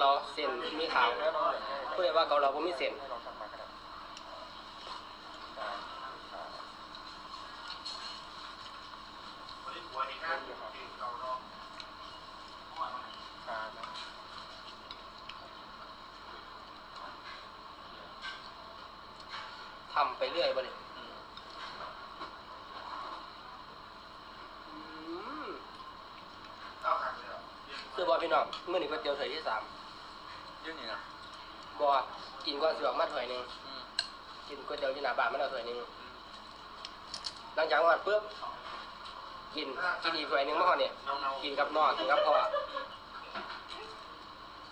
เหลาเส้นมีขาวผู้ใดว่าเกาเหลาบ่มีเส้นให้เราสั่งมาก็ได้อ่านะทำไปเรื่อยบ่เนี่ยอืมอืมคือบ่พี่น้องมื้อนี้ก๋วยเตี๋ยวถ้วยที่สามเยื่อนี่นะบ่กินก่อนสิออกมาถ้วยหนึงอืมกินก๋วยเตี๋ยวที่หน้าบ้านมาแล้วถ้วยหนึงอืมหลังจากนั้นปุ๊บกินกินอีกถ้วยหนึงมาฮอดเนี่ยกินกับน้องกินกับพ่อ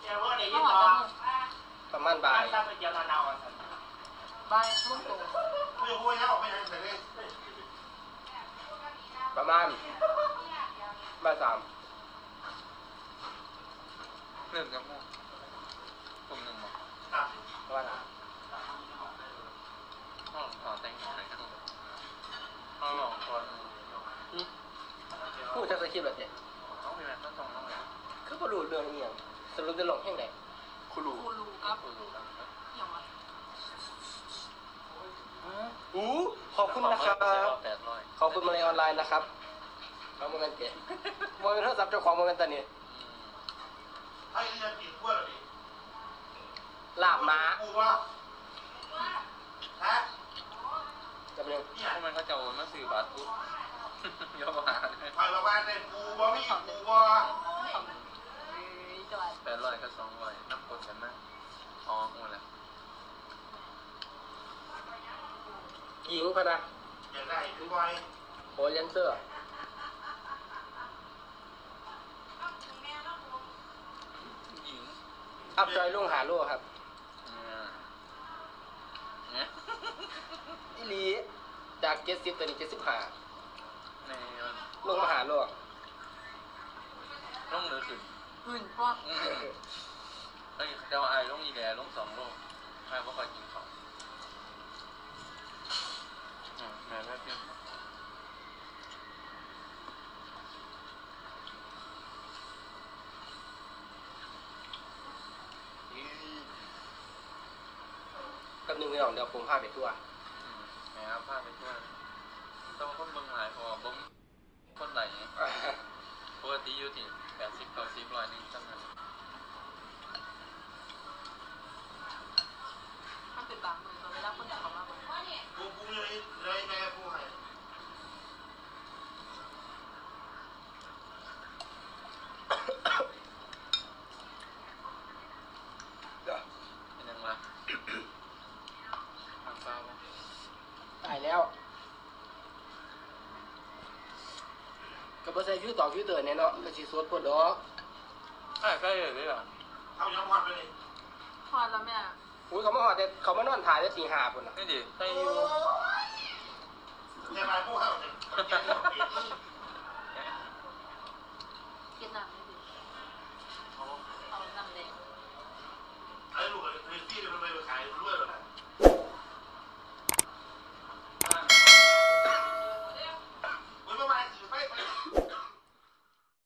ข้าวหวานประมาณบ่ายใบลุงตู่ประมาณบ่ายสามเริ่มจากหมูกลุ่มหนึ่งบอก ประมาณนั้น ห้องต่อแต่งหน่อยครับห้องหลอกคน ผู้จัก สคริปต์แบบเนี้ยต้องมีแบบต้องตรงต้องแบบคือบ่รู้เรื่องอีหยังสรุปจะลงแห่งใดคุณรู้กูรูกับคุณรู้ครับอย่างวะอู้ขอบคุณนะครับแปดร้อยขอบคุณมาเลยออนไลน์นะครับเอาโมเมนต์เตะโมเมนต์โทรศัพท์เจ้าของโมเมนต์ตอนนี้ลาบม้าจำเนียงทำไมเขาจะโอนมาสื่อบัตรปุ๊บ ยอมหาเลยของเอ้ยจอยแปดร้อยกับสองร้อยน้ำกดกันนะอ๋อหมดแล้วหญิงพะนะโอเลนเซอร์หญิงอัพจอยลุงหาโลครับเนี่ยเนี่ยอีหลีจากเจ็ดสิบตัวนี้เจ็ดสิบห้า ในมันลงมาหาโลล่องเหลือขึ้นหื่นพวกอืมเฮ้ยเจ้าไอ้ล่องอีแดล่องสองโลกแม่ก็คอยกินของอืมแม่แม่พี่กับหนึ่งไม่ออกเดี๋ยวผมพาไปทั่วอืมแม่เอาผ้าไปช่วย ต้องคนเบิ่งหลายเพอบ่มีคนไหลปกติอยู่ที่แปดสิบเก้าสิบร้อยหนึ่งจังนั้น บ่ใส่ฟิวต่อฟิวเตอร์เนี่ยเนาะก็สิสดพดดอกไอ้ใกล้เลยเหรอพอแล้วแม่อุ้ยเขามาหอดแต่เขามานอนถ่ายแต่ตีห้าพุ่นน่ะนี่ดิใกล้อยู่